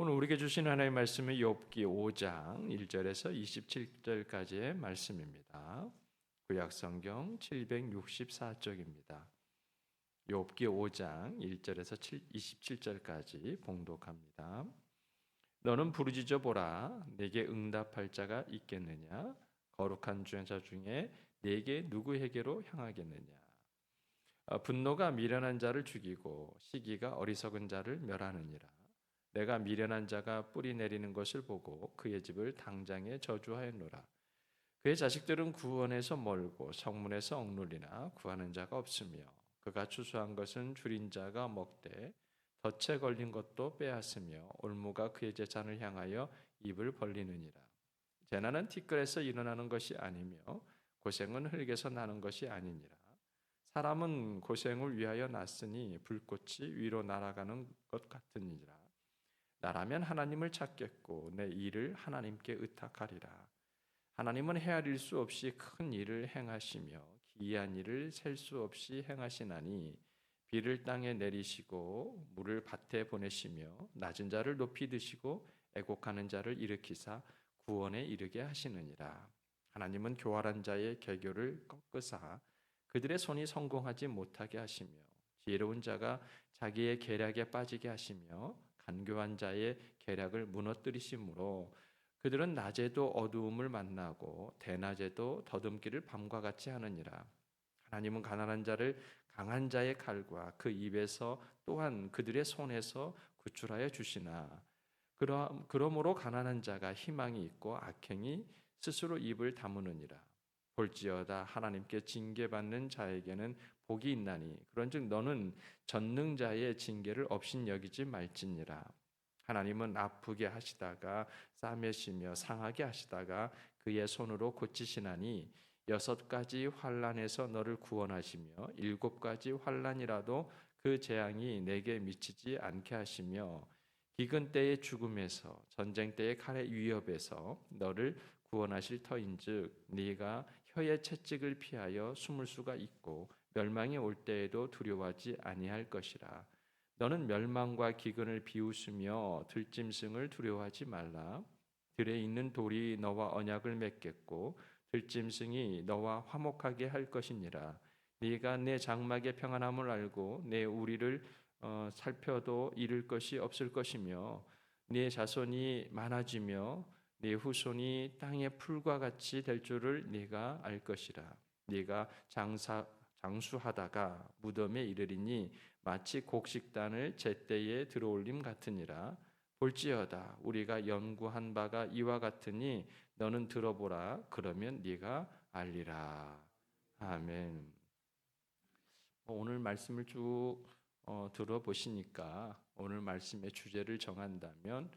오늘 우리에게 주신 하나님의 말씀은 욥기 5장 1절에서 27절까지의 말씀입니다. 구약 성경 764쪽입니다. 욥기 5장 1절에서 27절까지 봉독합니다. 너는 부르짖어 보라 내게 응답할 자가 있겠느냐 거룩한 주자 중에 내게 누구에게로 향하겠느냐 아, 분노가 미련한 자를 죽이고 시기가 어리석은 자를 멸하느니라 내가 미련한 자가 뿌리 내리는 것을 보고 그의 집을 당장에 저주하였노라. 그의 자식들은 구원에서 멀고 성문에서 억눌리나 구하는 자가 없으며 그가 추수한 것은 줄인 자가 먹되 덫에 걸린 것도 빼앗으며 올무가 그의 재산을 향하여 입을 벌리느니라. 재난은 티끌에서 일어나는 것이 아니며 고생은 흙에서 나는 것이 아니니라. 사람은 고생을 위하여 났으니 불꽃이 위로 날아가는 것 같으니라. 나라면 하나님을 찾겠고 내 일을 하나님께 의탁하리라. 하나님은 헤아릴 수 없이 큰 일을 행하시며 기이한 일을 셀 수 없이 행하시나니 비를 땅에 내리시고 물을 밭에 보내시며 낮은 자를 높이 드시고 애곡하는 자를 일으키사 구원에 이르게 하시느니라. 하나님은 교활한 자의 개교를 꺾으사 그들의 손이 성공하지 못하게 하시며 지혜로운 자가 자기의 계략에 빠지게 하시며 간교한 자의 계략을 무너뜨리심으로 그들은 낮에도 어두움을 만나고 대낮에도 더듬기를 밤과 같이 하느니라. 하나님은 가난한 자를 강한 자의 칼과 그 입에서 또한 그들의 손에서 구출하여 주시나 그러므로 가난한 자가 희망이 있고 악행이 스스로 입을 다무느니라. 볼지어다 하나님께 징계받는 자에게는 복이 있나니. 그런즉 너는 전능자의 징계를 없인 여기지 말지니라. 하나님은 아프게 하시다가 싸매시며 상하게 하시다가 그의 손으로 고치시나니 여섯 가지 환란에서 너를 구원하시며 일곱 가지 환란이라도 그 재앙이 내게 미치지 않게 하시며 기근 때의 죽음에서 전쟁 때의 칼의 위협에서 너를 구원하실 터인즉 네가 혀의 채찍을 피하여 숨을 수가 있고 멸망이 올 때에도 두려워하지 아니할 것이라. 너는 멸망과 기근을 비웃으며 들짐승을 두려워하지 말라. 들에 있는 돌이 너와 언약을 맺겠고 들짐승이 너와 화목하게 할 것이니라. 네가 내 장막의 평안함을 알고 내 우리를 어, 살펴도 잃을 것이 없을 것이며 네 자손이 많아지며 네 후손이 땅의 풀과 같이 될 줄을 네가 알 것이라. 네가 장사 장수하다가 무덤에 이르리니 마치 곡식단을 제때에 들어올림 같으니라. 볼지어다 우리가 연구한 바가 이와 같으니 너는 들어보라 그러면 네가 알리라. 아멘. 뭐 오늘 말씀을 쭉 어, 들어보시니까 오늘 말씀의 주제를 정한다면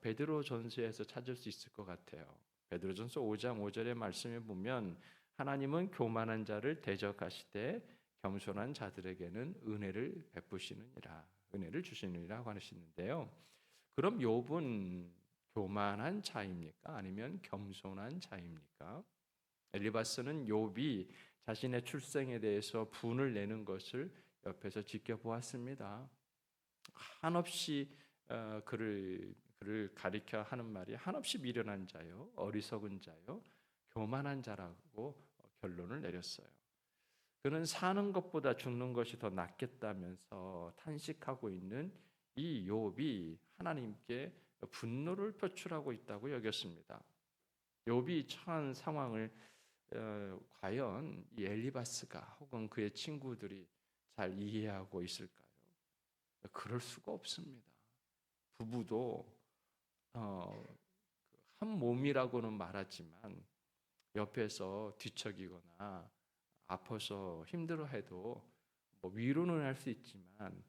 베드로 전서에서 찾을 수 있을 것 같아요. 베드로 전서 5장 5절의 말씀에 보면 하나님은 교만한 자를 대적하시되 겸손한 자들에게는 은혜를 베푸시느니라. 은혜를 주시느니라고 하시는데요. 그럼 욥은 교만한 자입니까? 아니면 겸손한 자입니까? 엘리바스는 욥이 자신의 출생에 대해서 분을 내는 것을 옆에서 지켜보았습니다. 한없이 어, 그를 그를 가리켜 하는 말이 한없이 미련한 자요, 어리석은 자요, 교만한 자라고 결론을 내렸어요. 그는 사는 것보다 죽는 것이 더 낫겠다면서 탄식하고 있는 이 욥이 하나님께 분노를 표출하고 있다고 여겼습니다. 욥이 처한 상황을 어, 과연 이 엘리바스가 혹은 그의 친구들이 잘 이해하고 있을까요? 그럴 수가 없습니다. 부부도 어, 그한 몸이라고는 말하지만 옆에서 뒤척이거나 아파서 힘들어해도 뭐 위로는 할 수 있지만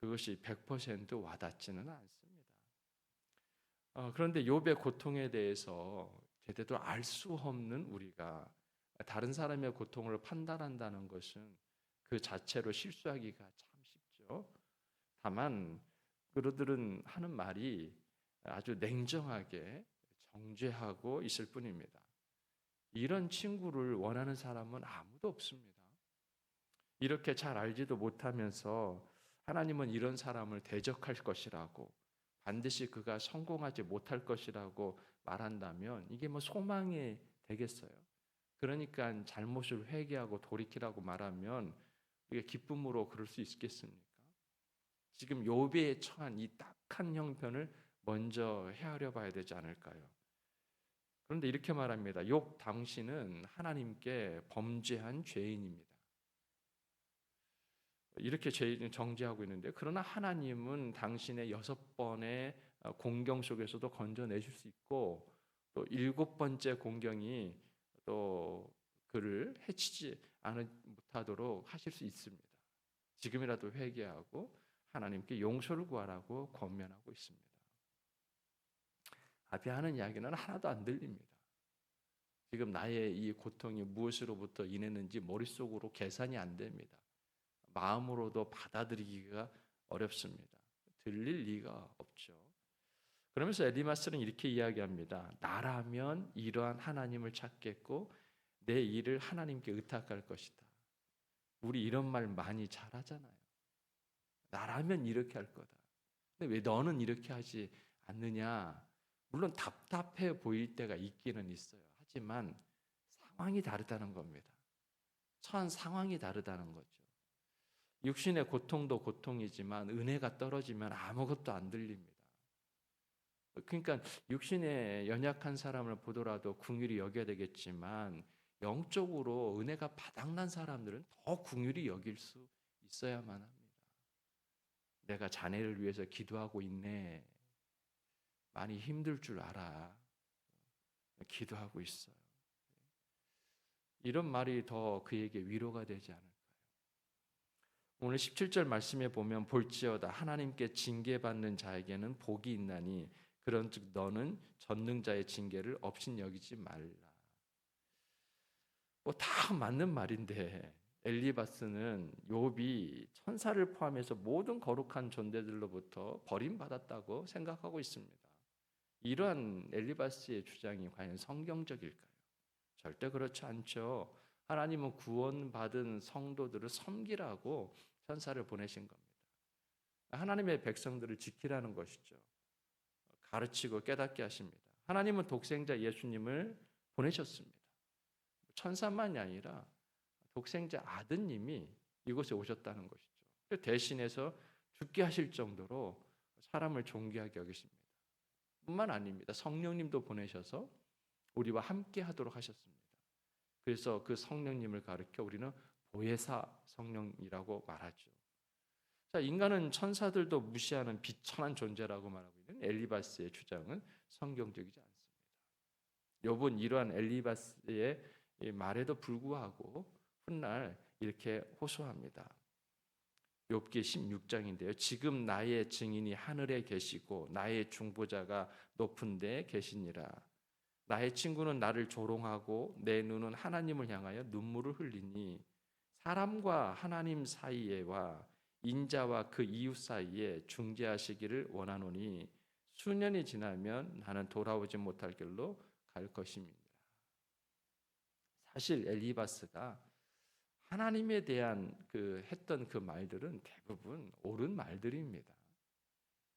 그것이 100% 와닿지는 않습니다. 어, 그런데 욥의 고통에 대해서 제대로 알 수 없는 우리가 다른 사람의 고통을 판단한다는 것은 그 자체로 실수하기가 참 쉽죠. 다만 그들은 하는 말이 아주 냉정하게 정죄하고 있을 뿐입니다. 이런 친구를 원하는 사람은 아무도 없습니다. 이렇게 잘 알지도 못하면서 하나님은 이런 사람을 대적할 것이라고 반드시 그가 성공하지 못할 것이라고 말한다면 이게 뭐 소망이 되겠어요. 그러니까 잘못을 회개하고 돌이키라고 말하면 우리가 기쁨으로 그럴 수 있겠습니까? 지금 요배에 처한 이 딱한 형편을 먼저 헤아려 봐야 되지 않을까요? 그런데 이렇게 말합니다. 욕 당신은 하나님께 범죄한 죄인입니다. 이렇게 정죄하고 있는데 그러나 하나님은 당신의 여섯 번의 공경 속에서도 건져내실 수 있고 또 일곱 번째 공경이 또 그를 해치지 않을 못하도록 하실 수 있습니다. 지금이라도 회개하고 하나님께 용서를 구하라고 권면하고 있습니다. 아비 하는 이야기는 하나도 안 들립니다. 지금 나의 이 고통이 무엇으로부터 인했는지 머릿속으로 계산이 안 됩니다. 마음으로도 받아들이기가 어렵습니다. 들릴 리가 없죠. 그러면서 엘리마스는 이렇게 이야기합니다. 나라면 이러한 하나님을 찾겠고 내 일을 하나님께 의탁할 것이다. 우리 이런 말 많이 잘하잖아요. 나라면 이렇게 할 거다. 근데 왜 너는 이렇게 하지 않느냐? 물론 답답해 보일 때가 있기는 있어요. 하지만 상황이 다르다는 겁니다. 처한 상황이 다르다는 거죠. 육신의 고통도 고통이지만 은혜가 떨어지면 아무것도 안 들립니다. 그러니까 육신의 연약한 사람을 보더라도 궁휼히 여겨야 되겠지만 영적으로 은혜가 바닥난 사람들은 더 궁휼히 여길 수 있어야만 합니다. 내가 자네를 위해서 기도하고 있네. 많이 힘들 줄 알아. 기도하고 있어요. 이런 말이 더 그에게 위로가 되지 않을까요? 오늘 17절 말씀에 보면 볼지어다 하나님께 징계받는 자에게는 복이 있나니 그런즉 너는 전능자의 징계를 없인 여기지 말라. 뭐 다 맞는 말인데 엘리바스는 욥이 천사를 포함해서 모든 거룩한 존재들로부터 버림받았다고 생각하고 있습니다. 이러한 엘리바스의 주장이 과연 성경적일까요? 절대 그렇지 않죠. 하나님은 구원받은 성도들을 섬기라고 천사를 보내신 겁니다. 하나님의 백성들을 지키라는 것이죠. 가르치고 깨닫게 하십니다. 하나님은 독생자 예수님을 보내셨습니다. 천사만이 아니라 독생자 아드님이 이곳에 오셨다는 것이죠. 대신해서 죽게 하실 정도로 사람을 존귀하게 여기십니다. 뿐만 아닙니다. 성령님도 보내셔서 우리와 함께 하도록 하셨습니다. 그래서 그 성령님을 가르켜 우리는 보혜사 성령이라고 말하죠. 자, 인간은 천사들도 무시하는 비천한 존재라고 말하고 있는 엘리바스의 주장은 성경적이지 않습니다. 욥은 이러한 엘리바스의 말에도 불구하고 훗날 이렇게 호소합니다. 욥기 16장인데요. 지금 나의 증인이 하늘에 계시고 나의 중보자가 높은 데 계시니라. 나의 친구는 나를 조롱하고 내 눈은 하나님을 향하여 눈물을 흘리니 사람과 하나님 사이에와 인자와 그 이웃 사이에 중재하시기를 원하노니 수년이 지나면 나는 돌아오지 못할 길로 갈 것입니다. 사실 엘리바스가 하나님에 대한 그 했던 그 말들은 대부분 옳은 말들입니다.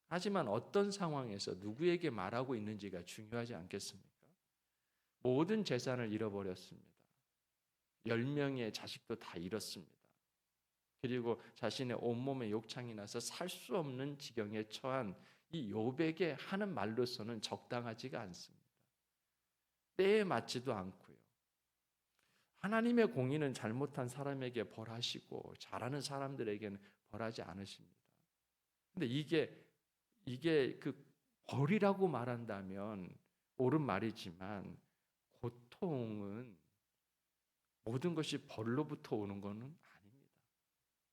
하지만 어떤 상황에서 누구에게 말하고 있는지가 중요하지 않겠습니까? 모든 재산을 잃어버렸습니다. 열 명의 자식도 다 잃었습니다. 그리고 자신의 온몸에 욕창이 나서 살 수 없는 지경에 처한 이 요백에 하는 말로서는 적당하지가 않습니다. 때에 맞지도 않고요. 하나님의 공의는 잘못한 사람에게 벌하시고 잘하는 사람들에게는 벌하지 않으십니다. 근데 이게 이게 그 벌이라고 말한다면 옳은 말이지만 고통은 모든 것이 벌로부터 오는 것은 아닙니다.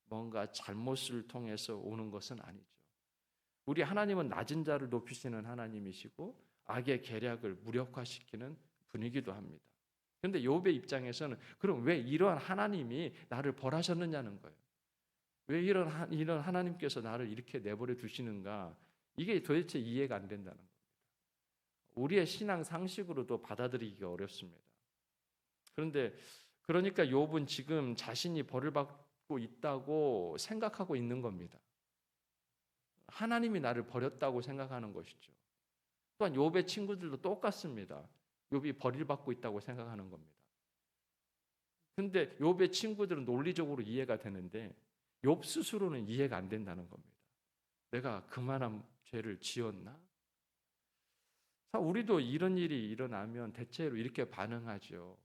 뭔가 잘못을 통해서 오는 것은 아니죠. 우리 하나님은 낮은 자를 높이시는 하나님이시고 악의 계략을 무력화시키는 분이기도 합니다. 그런데 욥의 입장에서는 그럼 왜 이러한 하나님이 나를 벌하셨느냐는 거예요. 왜 이런 이런 하나님께서 나를 이렇게 내버려 두시는가? 이게 도대체 이해가 안 된다는 겁니다. 우리의 신앙 상식으로도 받아들이기가 어렵습니다. 그런데 그러니까 욥은 지금 자신이 벌을 받고 있다고 생각하고 있는 겁니다. 하나님이 나를 버렸다고 생각하는 것이죠. 또한 욥의 친구들도 똑같습니다. 욥이 버림받고 있다고 생각하는 겁니다. 근데 욥의 친구들은 논리적으로 이해가 되는데 욥 스스로는 이해가 안 된다는 겁니다. 내가 그만한 죄를 지었나? 자, 우리도 이런 일이 일어나면 대체로 이렇게 반응하죠.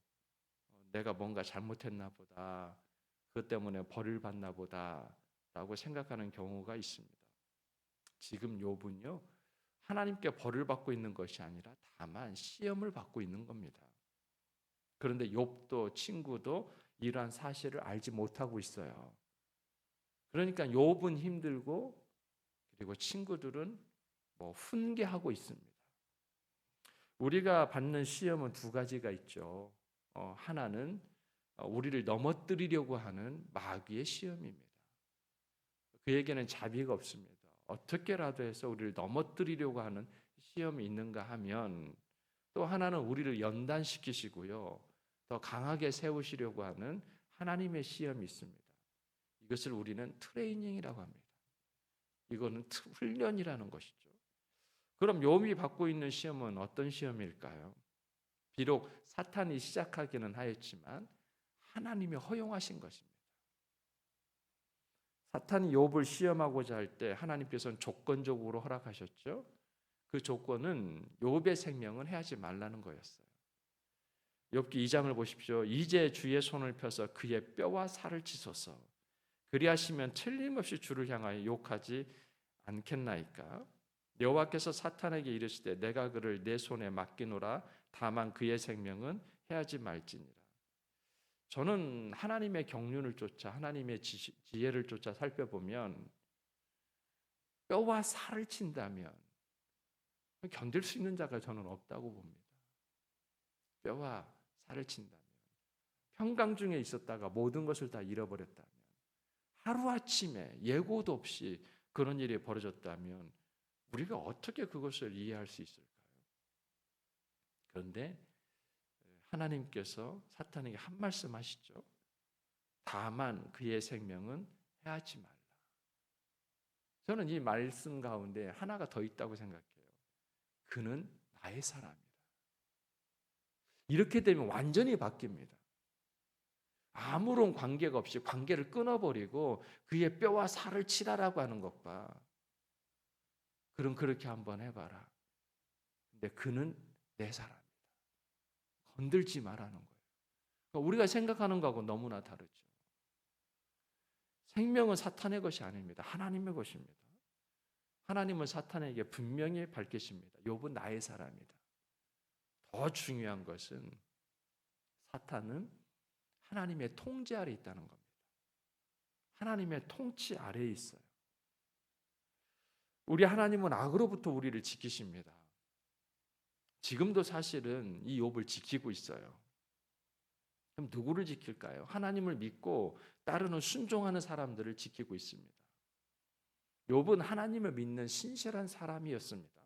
어, 내가 뭔가 잘못했나 보다. 그것 때문에 벌을 받나 보다라고 생각하는 경우가 있습니다. 지금 욥은요. 하나님께 벌을 받고 있는 것이 아니라 다만 시험을 받고 있는 겁니다. 그런데 욥도 친구도 이러한 사실을 알지 못하고 있어요. 그러니까 욥은 힘들고 그리고 친구들은 뭐 훈계하고 있습니다. 우리가 받는 시험은 두 가지가 있죠. 어, 하나는 어, 우리를 넘어뜨리려고 하는 마귀의 시험입니다. 그에게는 자비가 없습니다. 어떻게라도 해서 우리를 넘어뜨리려고 하는 시험이 있는가 하면 또 하나는 우리를 연단시키시고요. 더 강하게 세우시려고 하는 하나님의 시험이 있습니다. 이것을 우리는 트레이닝이라고 합니다. 이거는 훈련이라는 것이죠. 그럼 욥이 받고 있는 시험은 어떤 시험일까요? 비록 사탄이 시작하기는 하였지만 하나님이 허용하신 것입니다. 사탄이 욥을 시험하고자 할 때 하나님께서는 조건적으로 허락하셨죠. 그 조건은 욥의 생명은 해하지 말라는 거였어요. 욥기 2장을 보십시오. 이제 주의 손을 펴서 그의 뼈와 살을 치소서. 그리하시면 틀림없이 주를 향하여 욕하지 않겠나이까? 여호와께서 사탄에게 이르시되 내가 그를 내 손에 맡기노라 다만 그의 생명은 해하지 말지니라. 저는 하나님의 경륜을 쫓아 하나님의 지, 지혜를 쫓아 살펴보면 뼈와 살을 친다면 견딜 수 있는 자가 저는 없다고 봅니다. 뼈와 살을 친다면 평강 중에 있었다가 모든 것을 다 잃어버렸다면 하루아침에 예고도 없이 그런 일이 벌어졌다면 우리가 어떻게 그것을 이해할 수 있을까요? 그런데 하나님께서 사탄에게 한 말씀 하시죠. 다만 그의 생명은 해하지 말라. 저는 이 말씀 가운데 하나가 더 있다고 생각해요. 그는 나의 사람이다. 이렇게 되면 완전히 바뀝니다. 아무런 관계가 없이 관계를 끊어버리고 그의 뼈와 살을 치라라고 하는 것과 그럼 그렇게 한번 해봐라. 근데 그는 내 사람이다. 건들지 말라는 거예요. 그러니까 우리가 생각하는 거하고 너무나 다르죠. 생명은 사탄의 것이 아닙니다. 하나님의 것입니다. 하나님은 사탄에게 분명히 밝히십니다. 욥은 나의 사람이다. 더 중요한 것은 사탄은 하나님의 통제 아래 있다는 겁니다. 하나님의 통치 아래에 있어요. 우리 하나님은 악으로부터 우리를 지키십니다. 지금도 사실은 이 욥을 지키고 있어요. 그럼 누구를 지킬까요? 하나님을 믿고 따르는 순종하는 사람들을 지키고 있습니다. 욥은 하나님을 믿는 신실한 사람이었습니다.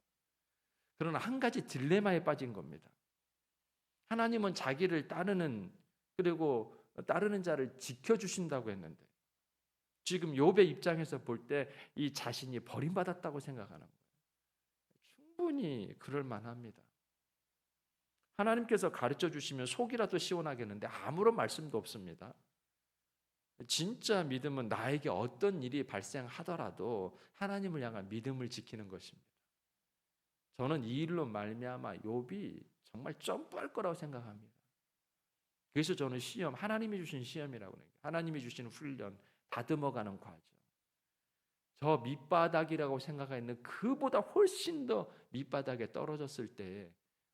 그러나 한 가지 딜레마에 빠진 겁니다. 하나님은 자기를 따르는 그리고 따르는 자를 지켜 주신다고 했는데 지금 욥의 입장에서 볼 때 이 자신이 버림받았다고 생각하는 거예요. 충분히 그럴 만합니다. 하나님께서 가르쳐 주시면 속이라도 시원하겠는데 아무런 말씀도 없습니다. 진짜 믿음은 나에게 어떤 일이 발생하더라도 하나님을 향한 믿음을 지키는 것입니다. 저는 이 일로 말미암아 욥이 정말 점프할 거라고 생각합니다. 그래서 저는 시험 하나님이 주신 시험이라고 해요. 하나님이 주신 훈련 다듬어가는 과정. 저 밑바닥이라고 생각하는 그보다 훨씬 더 밑바닥에 떨어졌을 때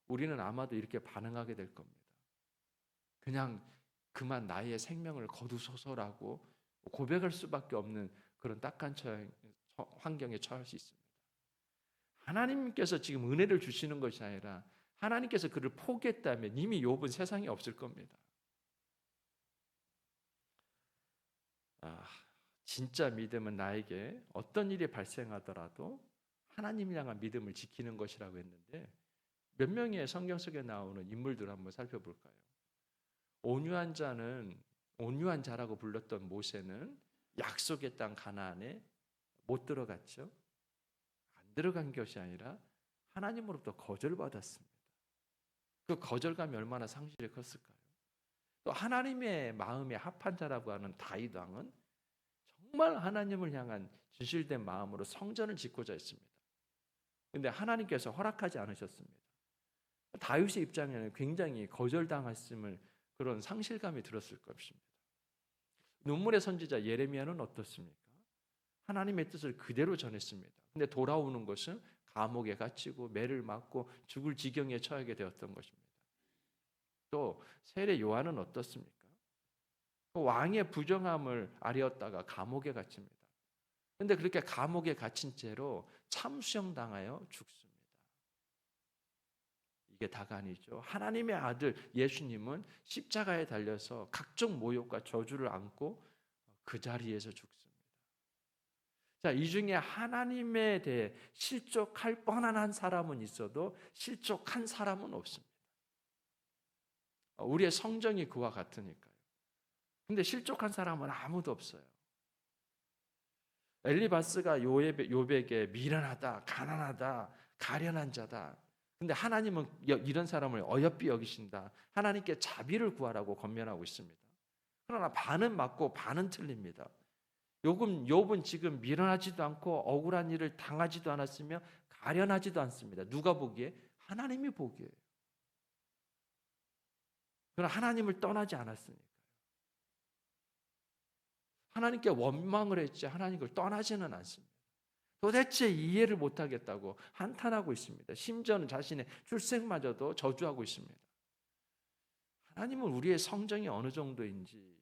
우리는 아마도 이렇게 반응하게 될 겁니다. 그냥 그만 나의 생명을 거두소서라고 고백할 수밖에 없는 그런 딱한 환경에 처할 수 있습니다. 하나님께서 지금 은혜를 주시는 것이 아니라 하나님께서 그를 포기했다면 이미 욥은 세상에 없을 겁니다. 아, 진짜 믿음은 나에게 어떤 일이 발생하더라도 하나님을 향한 믿음을 지키는 것이라고 했는데 몇 명의 성경 속에 나오는 인물들을 한번 살펴볼까요? 온유한 자는 온유한 자라고 불렀던 모세는 약속의 땅 가나안에 못 들어갔죠. 만들어간 것이 아니라 하나님으로부터 거절받았습니다. 그 거절감이 얼마나 상실이 컸을까요? 또 하나님의 마음에 합한 자라고 하는 다윗 왕은 정말 하나님을 향한 진실된 마음으로 성전을 짓고자 했습니다. 근데 하나님께서 허락하지 않으셨습니다. 다윗의 입장에는 굉장히 거절당했음을 그런 상실감이 들었을 것입니다. 눈물의 선지자 예레미야는 어떻습니까? 하나님의 뜻을 그대로 전했습니다. 근데 돌아오는 것은 감옥에 갇히고 매를 맞고 죽을 지경에 처하게 되었던 것입니다. 또 세례 요한은 어떻습니까? 그 왕의 부정함을 아뢰었다가 감옥에 갇힙니다. 근데 그렇게 감옥에 갇힌 채로 참수형 당하여 죽습니다. 이게 다가 아니죠. 하나님의 아들 예수님은 십자가에 달려서 각종 모욕과 저주를 안고 그 자리에서 죽습니다. 자, 이 중에 하나님에 대해 실족할 뻔한 한 사람은 있어도 실족한 사람은 없습니다. 우리의 성정이 그와 같으니까요. 근데 실족한 사람은 아무도 없어요. 엘리바스가 요에베, 요백에 미련하다, 가난하다, 가련한 자다. 근데 하나님은 이런 사람을 어여삐 여기신다. 하나님께 자비를 구하라고 권면하고 있습니다. 그러나 반은 맞고 반은 틀립니다. 요금 욥은 지금 미련하지도 않고 억울한 일을 당하지도 않았으며 가련하지도 않습니다. 누가 보기에 하나님이 보기에. 그러나 하나님을 떠나지 않았으니까. 하나님께 원망을 했지 하나님을 떠나지는 않습니다. 도대체 이해를 못하겠다고 한탄하고 있습니다. 심지어는 자신의 출생마저도 저주하고 있습니다. 하나님은 우리의 성정이 어느 정도인지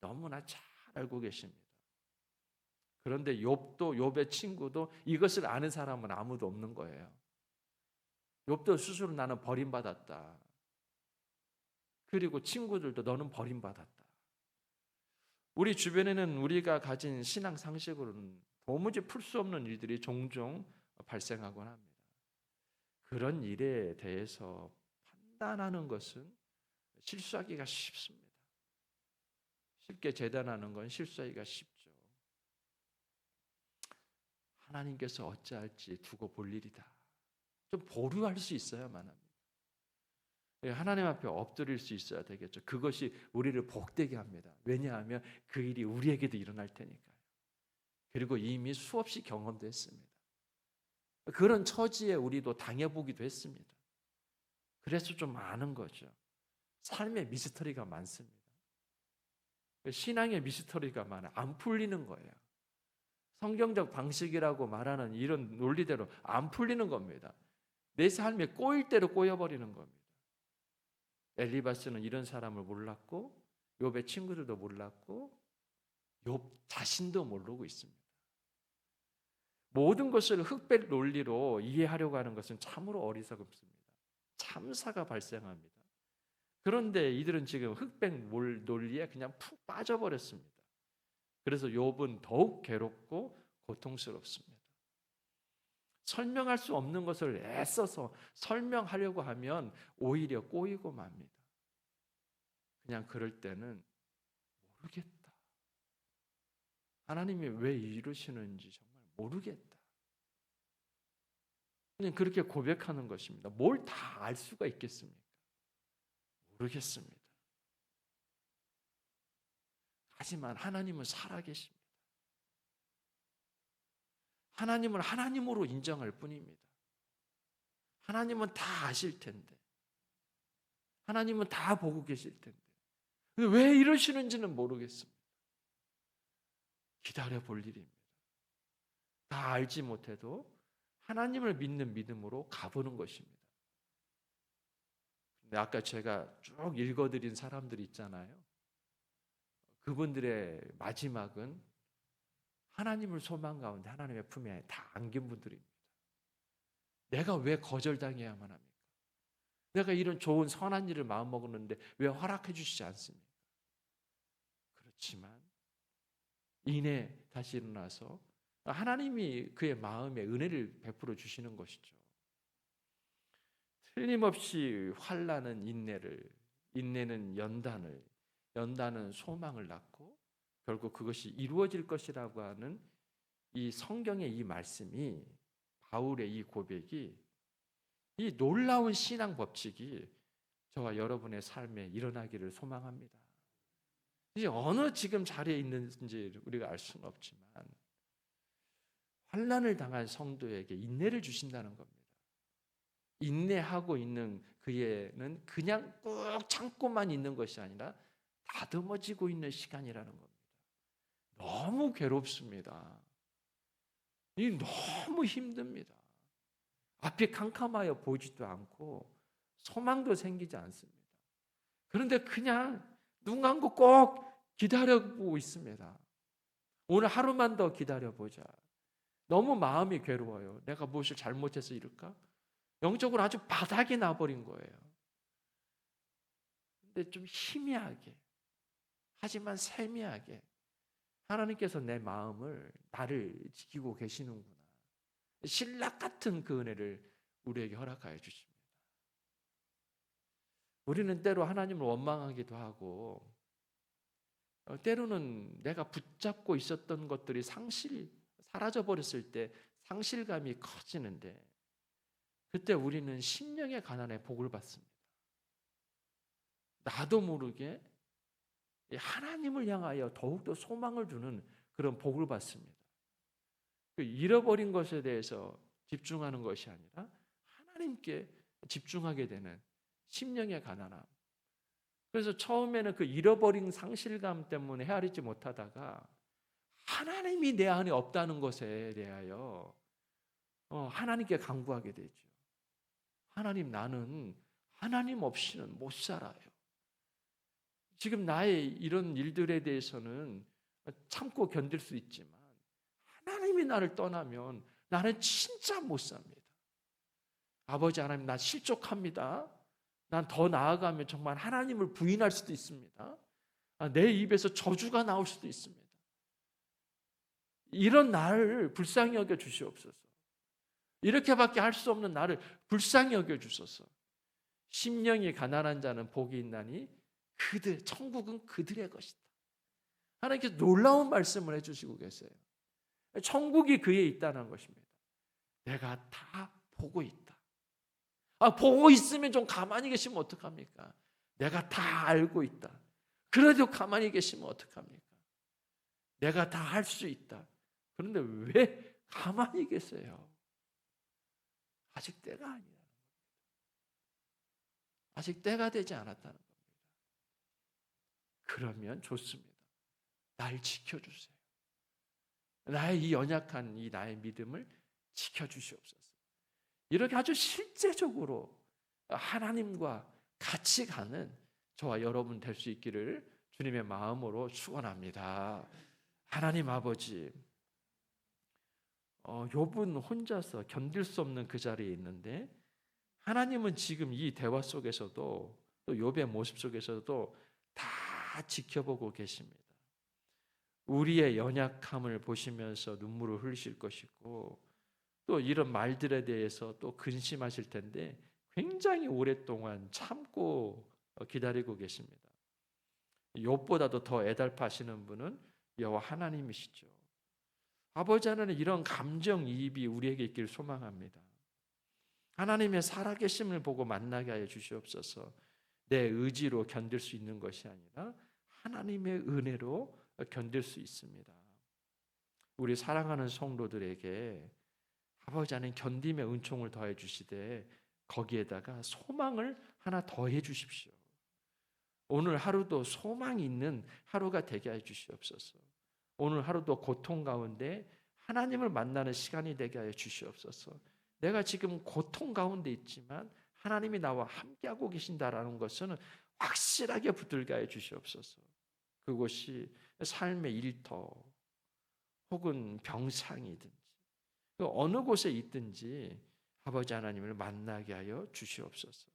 너무나 잘 알고 계십니다. 그런데 욥도 욥의 친구도 이것을 아는 사람은 아무도 없는 거예요. 욥도 스스로 나는 버림받았다. 그리고 친구들도 너는 버림받았다. 우리 주변에는 우리가 가진 신앙 상식으로는 도무지 풀 수 없는 일들이 종종 발생하곤 합니다. 그런 일에 대해서 판단하는 것은 실수하기가 쉽습니다. 쉽게 재단하는 건 실수하기가 쉽죠. 하나님께서 어찌할지 두고 볼 일이다. 좀 보류할 수 있어야만 합니다. 예, 하나님 앞에 엎드릴 수 있어야 되겠죠. 그것이 우리를 복되게 합니다. 왜냐하면 그 일이 우리에게도 일어날 테니까요. 그리고 이미 수없이 경험도 했습니다. 그런 처지에 우리도 당해보기도 했습니다. 그래서 좀 아는 거죠. 삶의 미스터리가 많습니다. 신앙의 미스터리가 많아. 안 풀리는 거예요. 성경적 방식이라고 말하는 이런 논리대로 안 풀리는 겁니다. 내 삶에 꼬일 대로 꼬여버리는 겁니다. 엘리바스는 이런 사람을 몰랐고 욥의 친구들도 몰랐고 욥 자신도 모르고 있습니다. 모든 것을 흑백 논리로 이해하려고 하는 것은 참으로 어리석습니다. 참사가 발생합니다. 그런데 이들은 지금 흑백 논리에 그냥 푹 빠져버렸습니다. 그래서 욥은 더욱 괴롭고 고통스럽습니다. 설명할 수 없는 것을 애써서 설명하려고 하면 오히려 꼬이고 맙니다. 그냥 그럴 때는 모르겠다. 하나님이 왜 이러시는지 정말 모르겠다. 그냥 그렇게 고백하는 것입니다. 뭘 다 알 수가 있겠습니까? 모르겠습니다. 하지만 하나님은 살아계십니다. 하나님을 하나님으로 인정할 뿐입니다. 하나님은 다 아실 텐데. 하나님은 다 보고 계실 텐데. 왜 이러시는지는 모르겠습니다. 기다려 볼 일입니다. 다 알지 못해도 하나님을 믿는 믿음으로 가보는 것입니다. 근데 아까 제가 쭉 읽어드린 사람들 있잖아요. 그분들의 마지막은 하나님을 소망 가운데 하나님의 품에 다 안긴 분들입니다. 내가 왜 거절당해야만 합니까? 내가 이런 좋은 선한 일을 마음 먹었는데 왜 허락해 주시지 않습니까? 그렇지만 이내 다시 일어나서 하나님이 그의 마음에 은혜를 베풀어 주시는 것이죠. 틀림없이 환란은 인내를, 인내는 연단을, 연단은 소망을 낳고 결국 그것이 이루어질 것이라고 하는 이 성경의 이 말씀이 바울의 이 고백이 이 놀라운 신앙 법칙이 저와 여러분의 삶에 일어나기를 소망합니다. 이제 어느 지금 자리에 있는지 우리가 알 수는 없지만 환난을 당한 성도에게 인내를 주신다는 겁니다. 인내하고 있는 그에는 그냥 꾹 참고만 있는 것이 아니라 다듬어지고 있는 시간이라는 겁니다. 너무 괴롭습니다. 이 너무 힘듭니다. 앞이 캄캄하여 보이지도 않고 소망도 생기지 않습니다. 그런데 그냥 눈 감고 꼭 기다려보고 있습니다. 오늘 하루만 더 기다려보자. 너무 마음이 괴로워요. 내가 무엇을 잘못해서 이럴까? 영적으로 아주 바닥이 나버린 거예요. 근데 좀 희미하게, 하지만 세미하게 하나님께서 내 마음을 나를 지키고 계시는구나. 신락 같은 그 은혜를 우리에게 허락하여 주십니다. 우리는 때로 하나님을 원망하기도 하고 어, 때로는 내가 붙잡고 있었던 것들이 상실 사라져 버렸을 때 상실감이 커지는데 그때 우리는 심령의 가난에 복을 받습니다. 나도 모르게 하나님을 향하여 더욱더 소망을 두는 그런 복을 받습니다. 그 잃어버린 것에 대해서 집중하는 것이 아니라 하나님께 집중하게 되는 심령의 가난함. 그래서 처음에는 그 잃어버린 상실감 때문에 헤아리지 못하다가 하나님이 내 안에 없다는 것에 대하여 어, 하나님께 강구하게 되죠. 하나님 나는 하나님 없이는 못 살아요. 지금 나의 이런 일들에 대해서는 참고 견딜 수 있지만 하나님이 나를 떠나면 나는 진짜 못 삽니다. 아버지 하나님 나 실족합니다. 난 더 나아가면 정말 하나님을 부인할 수도 있습니다. 아, 내 입에서 저주가 나올 수도 있습니다. 이런 나를 불쌍히 여겨 주시옵소서. 이렇게밖에 할 수 없는 나를 불쌍히 여겨 주소서. 심령이 가난한 자는 복이 있나니 그들 천국은 그들의 것이다. 하나님께서 놀라운 말씀을 해 주시고 계세요. 천국이 그에 있다는 것입니다. 내가 다 보고 있다. 아, 보고 있으면 좀 가만히 계시면 어떡합니까? 내가 다 알고 있다. 그래도 가만히 계시면 어떡합니까? 내가 다 할 수 있다. 그런데 왜 가만히 계세요? 아직 때가 겁니다. 아직 때가 되지 않았다는 겁니다. 그러면 좋습니다. 날 지켜주세요. 나의 이 연약한 이 나의 믿음을 지켜주시옵소서. 이렇게 아주 실제적으로 하나님과 같이 가는 저와 여러분 될 수 있기를 주님의 마음으로 축원합니다. 하나님 아버지, 어, 욥은 혼자서 견딜 수 없는 그 자리에 있는데 하나님은 지금 이 대화 속에서도 또 욥의 모습 속에서도 다 지켜보고 계십니다. 우리의 연약함을 보시면서 눈물을 흘리실 것이고 또 이런 말들에 대해서 또 근심하실 텐데 굉장히 오랫동안 참고 기다리고 계십니다. 욥보다도 더 애달파시는 분은 여호와 하나님이시죠. 아버지 하나님 이런 감정 이입이 우리에게 있기를 소망합니다. 하나님의 살아계심을 보고 만나게 하여 주시옵소서. 내 의지로 견딜 수 있는 것이 아니라 하나님의 은혜로 견딜 수 있습니다. 우리 사랑하는 성도들에게 아버지 하나님 견딤의 은총을 더해 주시되 거기에다가 소망을 하나 더해 주십시오. 오늘 하루도 소망이 있는 하루가 되게 해 주시옵소서. 오늘 하루도 고통 가운데 하나님을 만나는 시간이 되게 하여 주시옵소서. 내가 지금 고통 가운데 있지만 하나님이 나와 함께하고 계신다라는 것은 확실하게 붙들게 하여 주시옵소서. 그곳이 삶의 일터 혹은 병상이든 지그 어느 곳에 있든지 아버지 하나님을 만나게 하여 주시옵소서.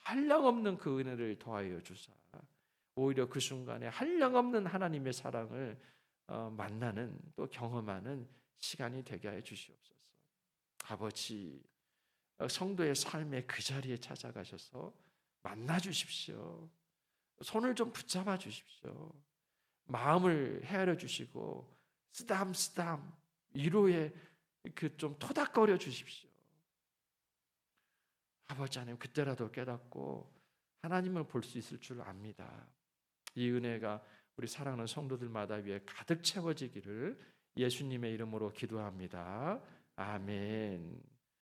한량없는 그 은혜를 더하여 주사 오히려 그 순간에 한량없는 하나님의 사랑을 어, 만나는 또 경험하는 시간이 되게 하여 주시옵소서. 아버지 어, 성도의 삶의 그 자리에 찾아가셔서 만나 주십시오. 손을 좀 붙잡아 주십시오. 마음을 헤아려 주시고 쓰담쓰담 위로의 그 좀 토닥거려 주십시오. 아버지 하나님 그때라도 깨닫고 하나님을 볼 수 있을 줄 압니다. 이 은혜가 우리 사랑하는 성도들마다 위에 가득 채워지기를 예수님의 이름으로 기도합니다. 아멘.